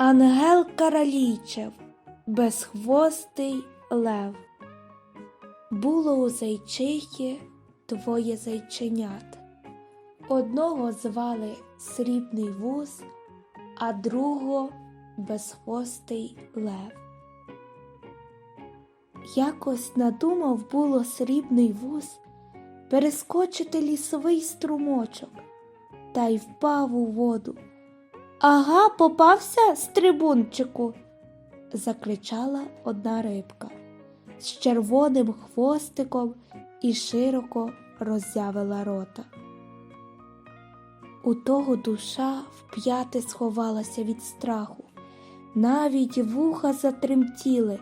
Ангел Каралійчев, безхвостий лев. Було у зайчихи двоє зайченят. Одного звали Срібний вуз, а другого безхвостий лев. Якось надумав було срібний вуз перескочити лісовий струмочок та й впав у воду. Ага, попався, стрибунчику, закричала одна рибка з червоним хвостиком і широко роззявила рота. У того душа вп'яте сховалася від страху, навіть вуха затремтіли.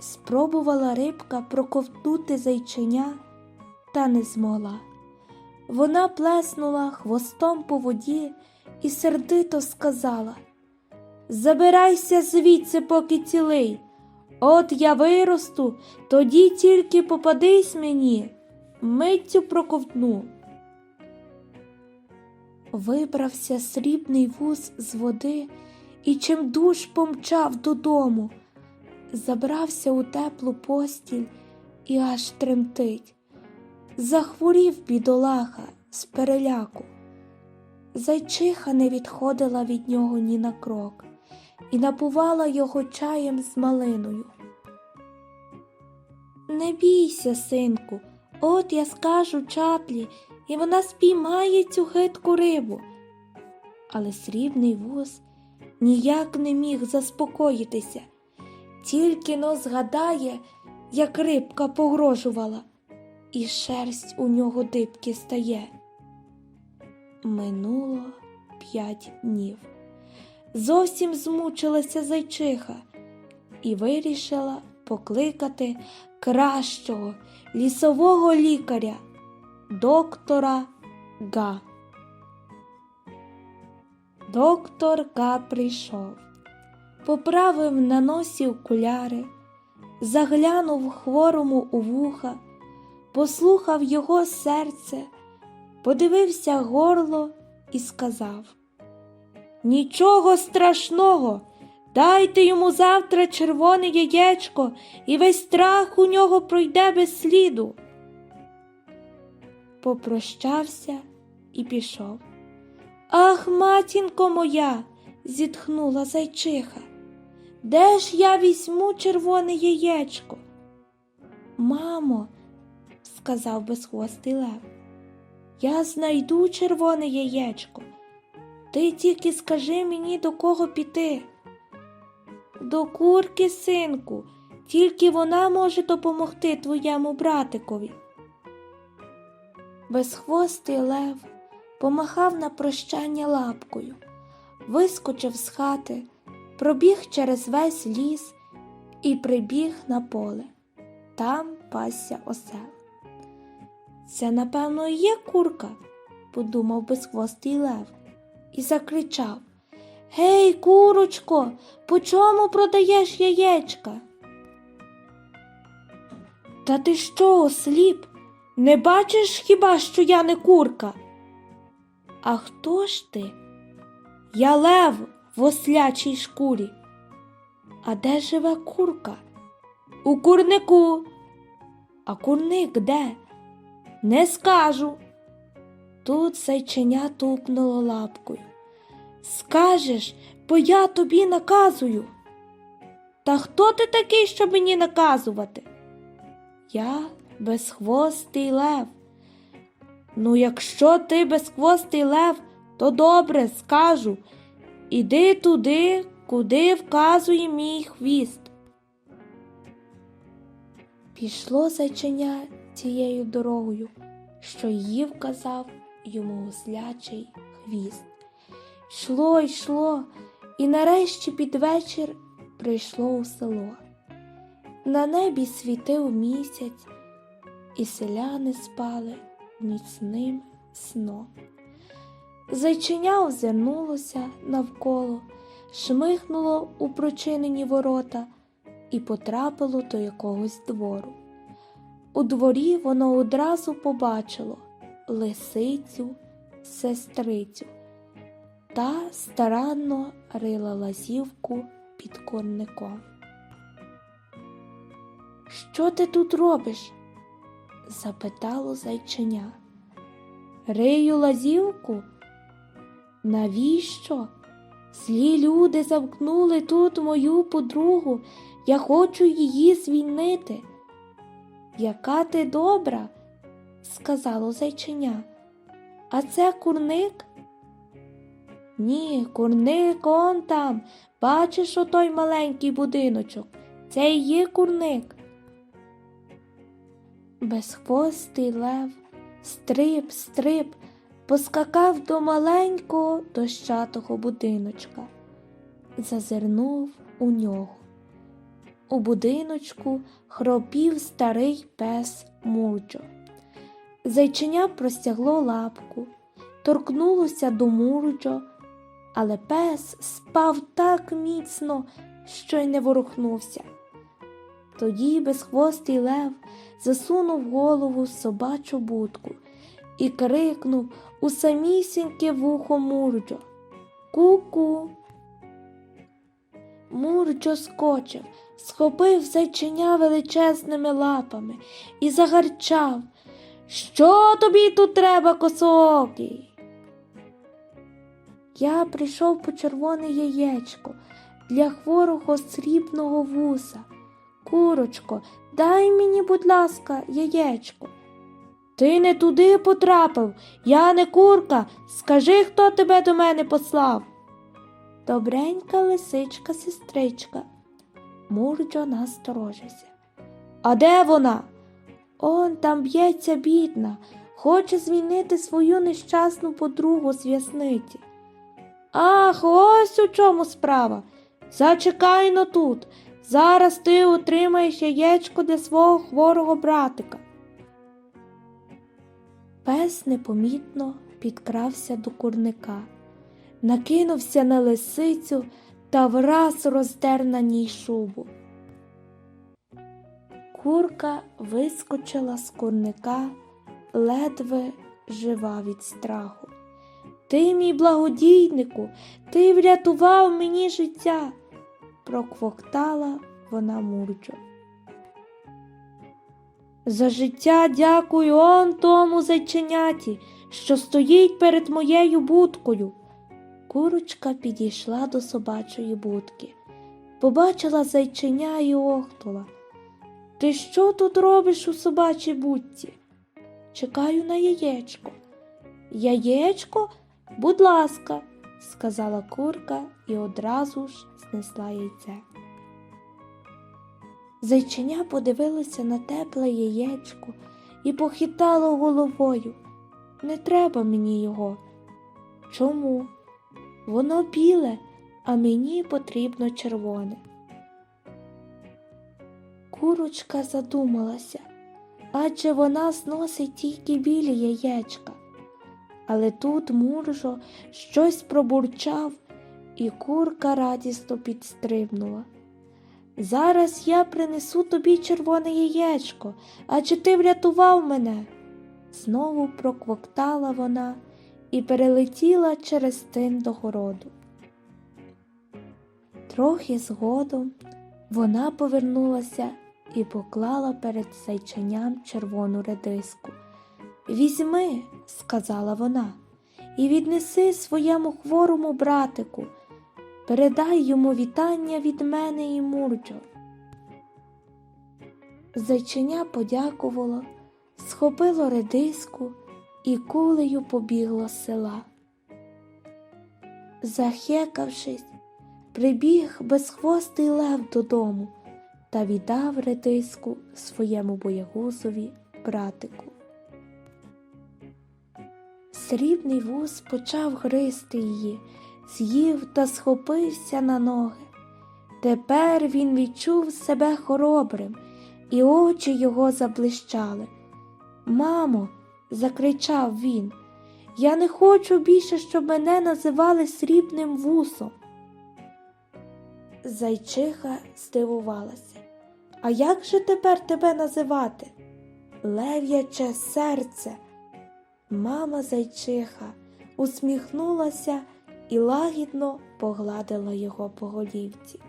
Спробувала рибка проковтнути зайченя, та не змогла. Вона плеснула хвостом по воді і сердито сказала Забирайся звідси, поки цілий. От я виросту, тоді тільки попадись мені, миттю проковтну. Вибрався срібний вуз з води і чимдуж помчав додому, забрався у теплу постіль і аж тремтить. Захворів бідолаха з переляку. Зайчиха не відходила від нього ні на крок і напувала його чаєм з малиною. Не бійся, синку, от я скажу чаплі, і вона спіймає цю хитку рибу. Але срібний вуз ніяк не міг заспокоїтися, тільки но згадає, як рибка погрожувала, і шерсть у нього дибки стає. Минуло п'ять днів. Зовсім змучилася зайчиха і вирішила покликати кращого лісового лікаря, доктора Га. Доктор Га прийшов, поправив на носі окуляри, заглянув хворому у вуха, послухав його серце подивився горло і сказав Нічого страшного, дайте йому завтра червоне яєчко, і весь страх у нього пройде без сліду. Попрощався і пішов. Ах, матінко моя, зітхнула зайчиха. Де ж я візьму червоне яєчко? Мамо, сказав безхвостий лев. Я знайду червоне яєчко. Ти тільки скажи мені, до кого піти. До курки, синку, тільки вона може допомогти твоєму братикові. Безхвостий лев помахав на прощання лапкою, вискочив з хати, пробіг через весь ліс і прибіг на поле. Там пасся осел. Це, напевно, і є курка, подумав безхвостий лев і закричав Гей, курочко, по чому продаєш яєчка? Та ти що, осліп? Не бачиш хіба, що я не курка? А хто ж ти? Я лев в ослячій шкурі. А де живе курка? У курнику. А курник де? Не скажу. Тут зайченя тупнуло лапкою. Скажеш, бо я тобі наказую. Та хто ти такий, щоб мені наказувати? Я безхвостий лев. Ну, якщо ти безхвостий лев, то добре скажу. Іди туди, куди вказує мій хвіст. Пішло зайченя тією дорогою, що її вказав йому ослячий хвіст. Йшло, йшло, і нарешті під вечір прийшло у село. На небі світив місяць, і селяни спали міцним сном. Зайченя озирнулося навколо, шмихнуло у прочинені ворота і потрапило до якогось двору. У дворі воно одразу побачило лисицю, сестрицю. та старанно рила лазівку під корником. Що ти тут робиш? запитало зайченя. Рию лазівку? Навіщо? Злі люди замкнули тут мою подругу, я хочу її звільнити. Яка ти добра, сказало зайченя. А це курник? Ні, курник он там. Бачиш отой маленький будиночок. Це і є курник. Безхвостий лев, стрип, стрип, поскакав до маленького дощатого будиночка, зазирнув у нього. У будиночку хропів старий пес Мурджо. Зайченя простягло лапку, торкнулося до Мурджо, але пес спав так міцно, що й не ворухнувся. Тоді безхвостий лев засунув голову в собачу будку і крикнув у самісіньке вухо Мурджо. Ку-ку. Мурджо скочив, схопив зайченя величезними лапами і загарчав. Що тобі тут треба, косоокий? Я прийшов по червоне яєчко для хворого срібного вуса. Курочко, дай мені, будь ласка, яєчко. Ти не туди потрапив, я не курка. Скажи, хто тебе до мене послав. Добренька лисичка, сестричка. Мурджо насторожився. А де вона? Он там б'ється бідна, хоче звільнити свою нещасну подругу з в'язниці. Ах, ось у чому справа. Зачекай но тут. Зараз ти отримаєш яєчко для свого хворого братика. Пес непомітно підкрався до курника, накинувся на лисицю та враз роздер на ній шубу. Курка вискочила з курника, ледве жива від страху. Ти, мій благодійнику, ти врятував мені життя, проквоктала вона Мурджо. За життя дякую он тому зайченяті, що стоїть перед моєю будкою. Курочка підійшла до собачої будки, побачила зайченя і охтула. Ти що тут робиш у собачій будці? Чекаю на яєчко. Яєчко, будь ласка, сказала курка і одразу ж знесла яйце. Зайченя подивилося на тепле яєчко і похитало головою. Не треба мені його. Чому? Воно біле, а мені потрібно червоне. Курочка задумалася, адже вона зносить тільки білі яєчка. Але тут Муржо щось пробурчав, і курка радісно підстрибнула. Зараз я принесу тобі червоне яєчко, адже ти врятував мене. Знову проквоктала вона і перелетіла через тин до городу. Трохи згодом вона повернулася і поклала перед зайченям червону редиску. Візьми, сказала вона, і віднеси своєму хворому братику. Передай йому вітання від мене і Мурджо. Зайченя подякувало, схопило редиску і кулею побігло з села. Захекавшись, прибіг безхвостий лев додому та віддав редиску своєму боягузові братику. Срібний вуз почав гризти її, з'їв та схопився на ноги. Тепер він відчув себе хоробрим, і очі його заблищали. Мамо, закричав він, я не хочу більше, щоб мене називали срібним вусом. Зайчиха здивувалася. А як же тепер тебе називати? Лев'яче серце. Мама зайчиха усміхнулася і лагідно погладила його по голівці.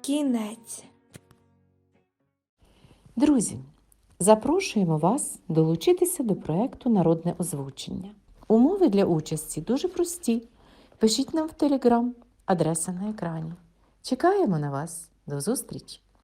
Кінець. Друзі, запрошуємо вас долучитися до проєкту Народне озвучення. Умови для участі дуже прості. Пишіть нам в Телеграм, адреса на екрані. Чекаємо на вас. До зустрічі!